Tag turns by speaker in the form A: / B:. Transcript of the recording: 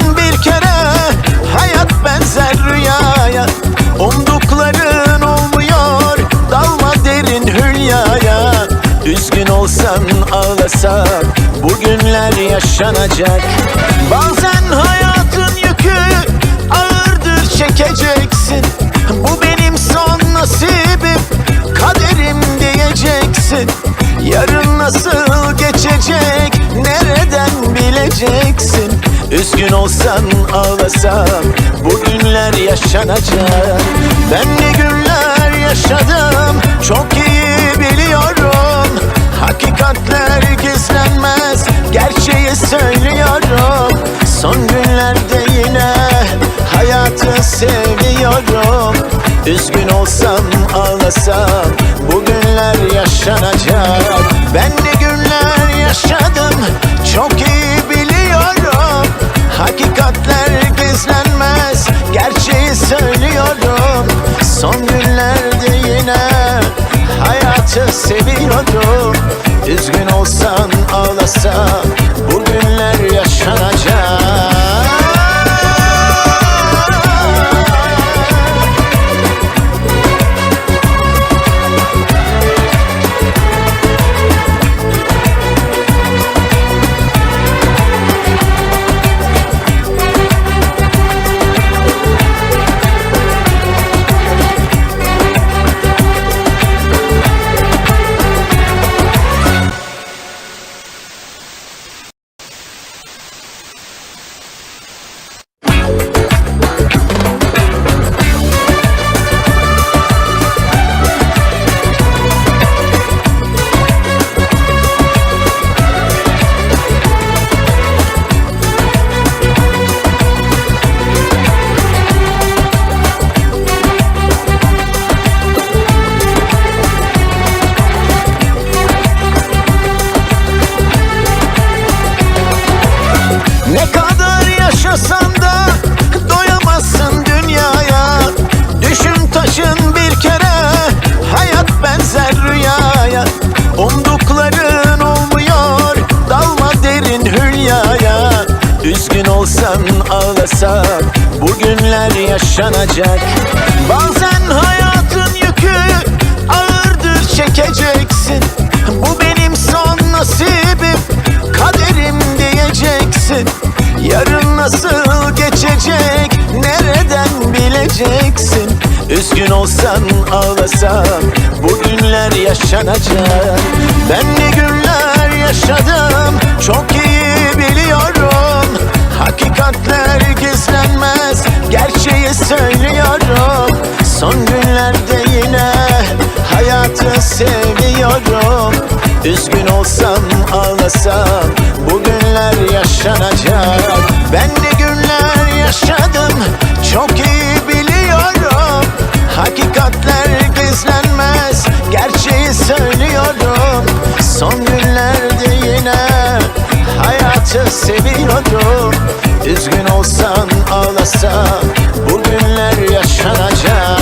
A: Bir kere hayat benzer rüyaya. Umdukların olmuyor dalma derin hülyaya. Üzgün olsan ağlasan bugünler yaşanacak. Bazen hayatın yükü ağırdır çekeceksin. Bu benim son nasibim kaderim diyeceksin. Yarın nasıl geçecek nereden bileceksin? Üzgün olsan ağlasan Bugünler yaşanacak. Ben ne günler yaşadım Çok iyi biliyorum. Hakikatler gizlenmez Gerçeği söylüyorum. Son günlerde yine Hayatı seviyorum. Üzgün olsam ağlasam Bugünler yaşanacak. Ben ne günler Hayatı seviyorum. Üzgün olsan ağlasan Bugünler yaşanacak olsan ağlasan bugünler yaşanacak. Bazen hayatın yükü ağırdır çekeceksin. Bu benim son nasibim kaderim diyeceksin. Yarın nasıl geçecek nereden bileceksin? Üzgün olsan ağlasan bugünler yaşanacak. Ben ne günler yaşadım çok iyi seviyorum. Üzgün olsam ağlasam bugünler yaşanacak. Ben ne günler yaşadım çok iyi biliyorum. Hakikatler gizlenmez gerçeği söylüyorum. Son günlerde yine hayatı seviyorum. Üzgün olsan ağlasan bugünler yaşanacak